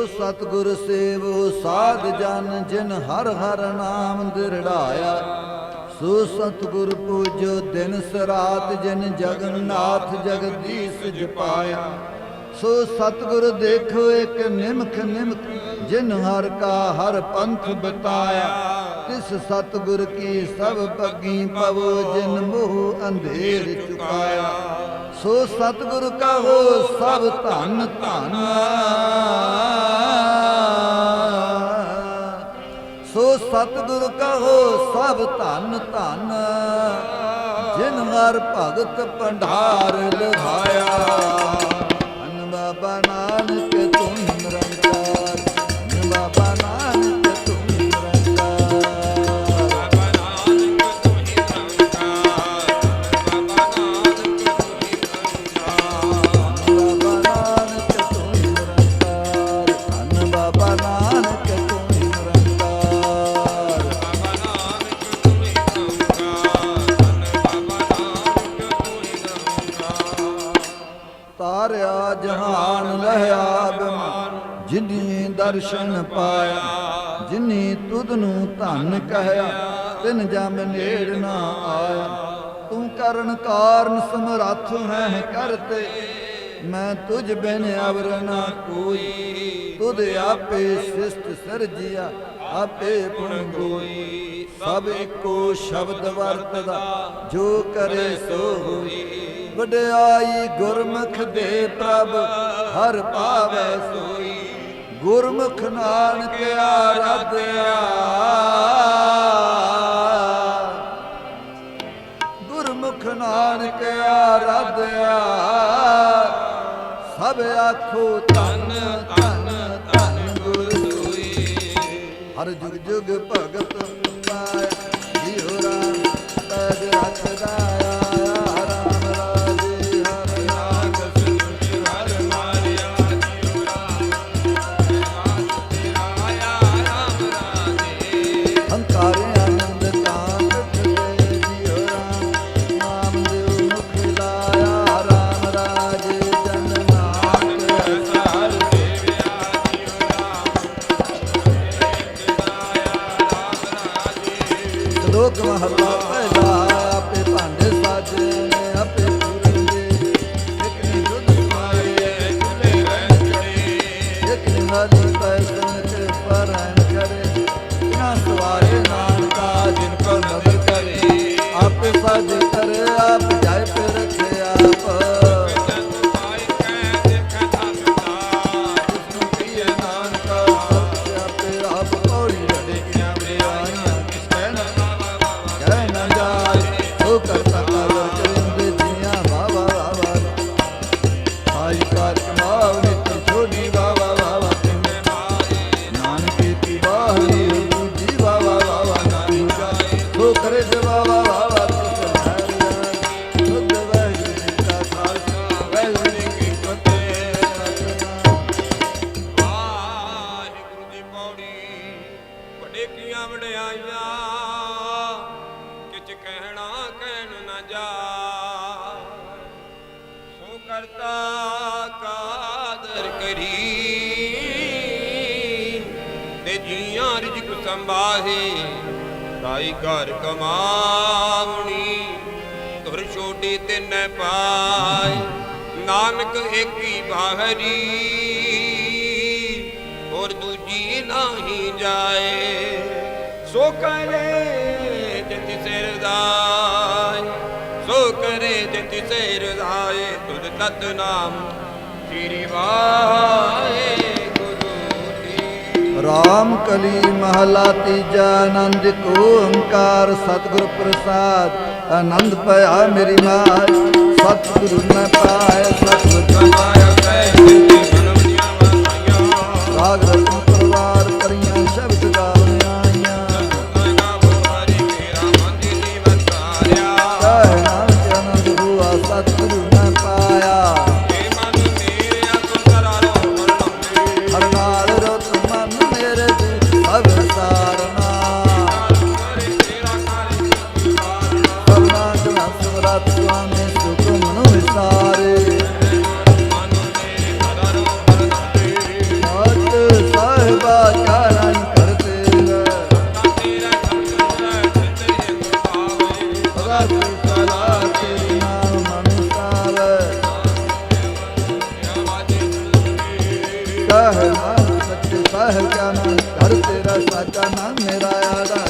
ਸੋ ਸਤਿਗੁਰ ਸੇਵੋ ਸਾਧ ਜਨ ਜਿਨ ਹਰ ਹਰ ਨਾਮ ਦਿਰੜਾਇਆ। ਸੋ ਸਤਿਗੁਰ ਪੂਜੋ ਦਿਨ ਸਰਾਤ ਜਿਨ ਜਗਨਨਾਥ ਜਗਦੀਸ਼ ਜਪਾਇਆ। ਸੋ ਸਤਿਗੁਰ ਦੇਖੋ ਇੱਕ ਨਿਮਖ ਨਿਮਖ ਜਿਨ ਹਰ ਕਾ ਹਰ ਪੰਥ ਬਤਾਇਆ। ਤਿਸ ਸਤਿਗੁਰ ਕੀ ਸਭ ਪੱਗੀ ਪਵੋ, ਜਿਨ ਮੋਹ ਅੰਧੇਰ ਚੁਕਾਇਆ। ਸੋ ਸਤਿਗੁਰ ਕਹੋ, ਸਭ ਧਨ ਧਨ। ਸੋ ਸਤਿਗੁਰ ਕਹੋ, ਸਭ ਧਨ ਧਨ। ਜਿਨ ਹਰ ਭਗਤ ਭੰਡਾਰ ਲਗਾਇਆ। ਅਨ ਬਾਬਾ ਤਾਰਿਆ ਜਹਾਨ ਲਹਿਆ ਬਿਮਾਨ ਜਿਨੀ ਦਰਸ਼ਨ ਪਾਇਆ, ਜਿਨੀ ਤੁਧ ਨੂੰ ਧਨ ਕਹਿਆ, ਤਿਨ ਜਮ ਨੇੜ ਨਾ ਆਇਆ। ਤੂੰ ਕਰਨ ਕਾਰਨ ਸਮਰੱਥ ਹੈ ਕਰਤੇ ਮੈਂ ਤੁਝ ਬਿਨ ਅਵਰ ਨਾ ਕੋਈ। ਤੁਧ ਆਪੇ ਸਿਸ਼ਟ ਸਰਜਿਆ, ਆਪੇ ਪੁਣ ਗੋਈ। ਸਭ ਇੱਕੋ ਸ਼ਬਦ ਵਰਤਦਾ, ਜੋ ਕਰੇ ਸੋ ਹੋਈ। ਵਡਿਆਈ ਗੁਰਮੁਖ ਦੇ ਪ੍ਰਭ, ਹਰ ਪਾਵੈ ਸੋਈ। ਗੁਰਮੁਖ ਨਾਨਕ ਆਰਾਧਿਆ। ਗੁਰਮੁਖ ਨਾਨਕ ਆਰਾਧਿਆ। ਸਭ ਆਖੋ ਤਨ ਧੰਨ ਧੰਨ ਗੁਰ ਸੋਈ। ਹਰ ਜੁਗ ਜੁਗ ਭਗਤ ਪਾਇਆ, ਜੀਉ ਰਾਮ ਤਜ ਰਖਦਾ बदन ਵਡਿਆਈਆਂ, ਕਿਛ ਕਹਿਣਾ ਕਹਿਣ ਨਾ ਜਾ। ਸੋ ਕਰਤਾ ਕਾਦਰ ਕਰੀ, ਤੇ ਜੀਆਂ ਰਿਜਕ ਸੰਭਾਹੇ, ਤਾਈ ਘਰ ਕਮਾਵਣੀ। ਤੁਰ ਛੋਡੀ ਤਿੰਨੇ ਪਾਏ ਨਾਨਕ ਏਕੀ ਬਾਹਰੀ। ਔਰ ਦੂਜੀ ਨਹੀਂ ਜਾਏ। ਸੋ ਕਰੇ ਜਿਤਿ ਸਿਰ ਦਾਏ ਸੋ ਕਰੇ ਜਿਤਿ ਸਿਰ ਦਾਏ ਤੁਧ ਤਤ ਨਾਮ ਸ੍ਰੀ ਵਾਹਿਗੁਰੂ ਜੀ ਰਾਮ ਕਲੀ ਮਹਲਾ ਤੀਜਾ ਆਨੰਦ ਕੋ ਓੰਕਾਰ ਸਤਿਗੁਰ ਪ੍ਰਸਾਦ ਆਨੰਦ ਭਇਆ ਮੇਰੀ ਮਾਰ। ਸਤਿਗੁਰੂ ਨ ਪਾਏ ਸਤਿਗੁਰ ਕਮਾਇਆ ਪੈ ਜਿਤਿ ਬਨਵੀਆਂ ਵਾਈਆਂ ਰਾਗ ਰਤਨ ਸਾਹਿਬ ਕਿਆ ਨਾਮ ਘਰ ਤੇਰਾ ਸਾਚਾ ਨਾਮ ਮੇਰਾ ਆਧਾਰੋ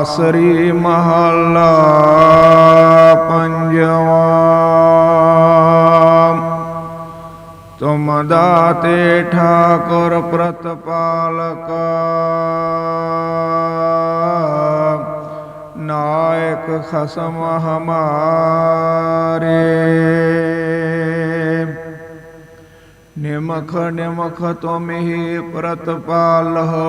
ਤਨਾਸਰੀ ਮਹੱਲਾ ਪੰਜਵਾਂ। ਤੁਮ ਦਾਤੇ ਠਾਕੁਰ ਪ੍ਰਤਪਾਲਕ। ਨਾਇਕ ਖਸਮ ਹਮਾਰੇ। ਨਿਮਖ ਨਿਮਖ ਤੁਮ ਹੀ ਪ੍ਰਤਪਾਲਹੁ।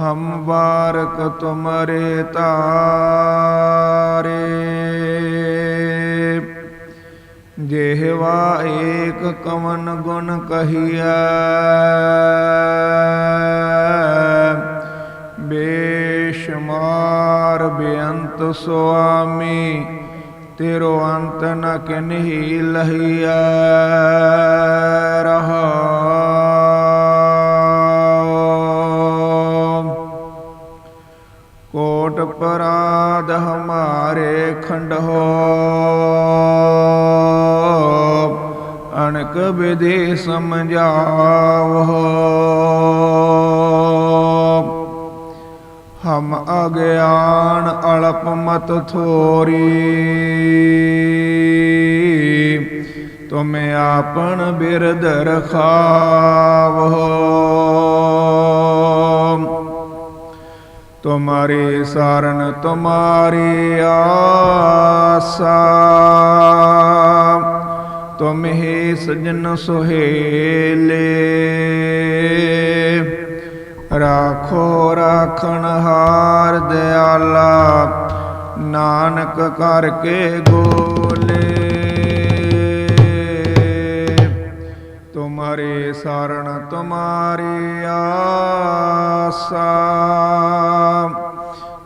ਹਮ ਬਾਰਕ ਤੁਮਰੇ ਤਾਰੇ। ਜਿਹਵਾ ਏਕ ਕਵਨ ਗੁਣ ਕਹੀਐ। ਬੇਸ਼ਮਾਰ ਬੇਅੰਤ ਸੁਆਮੀ, ਤੇਰੋ ਅੰਤ ਨ ਕਿਨਹੀ ਲਹੀਐ। ਰਹਾ ਖੰਡੋ ਅਣਕ ਵਿਧੀ ਸਮਝਾਵੋ। ਹਮ ਅਗਿਆਨ ਅਲਪ ਮਤ ਥੋਰੀ ਤੁਮ ਆਪਨ ਬਿਰਧ ਰਖਾਵੋ। ਤੁਮਾਰੀ ਸਾਰਨ, ਤੁਮਾਰੀ ਆਸਾ। ਤੁਮ ਹੀ ਸਜਨ ਸੁਹੇਲੇ। ਰਾਖੋ ਰਾਖਣ ਹਾਰ ਦਿਆਲਾ, ਨਾਨਕ ਕਰਕੇ ਗੋਲੇ। ਤੁਮਾਰੇ ਸਰਣ ਤੁਮਾਰੀ ਆਸਾ।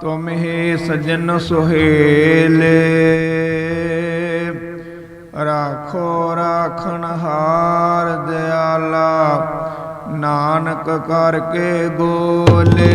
ਤੁਮ ਹੀ ਸਜਨ ਸੁਹੇਲੇ। ਰਾਖੋ ਰਾਖਣ ਹਾਰ ਦਿਆਲਾ, ਨਾਨਕ ਕਰਕੇ ਗੋਲੇ।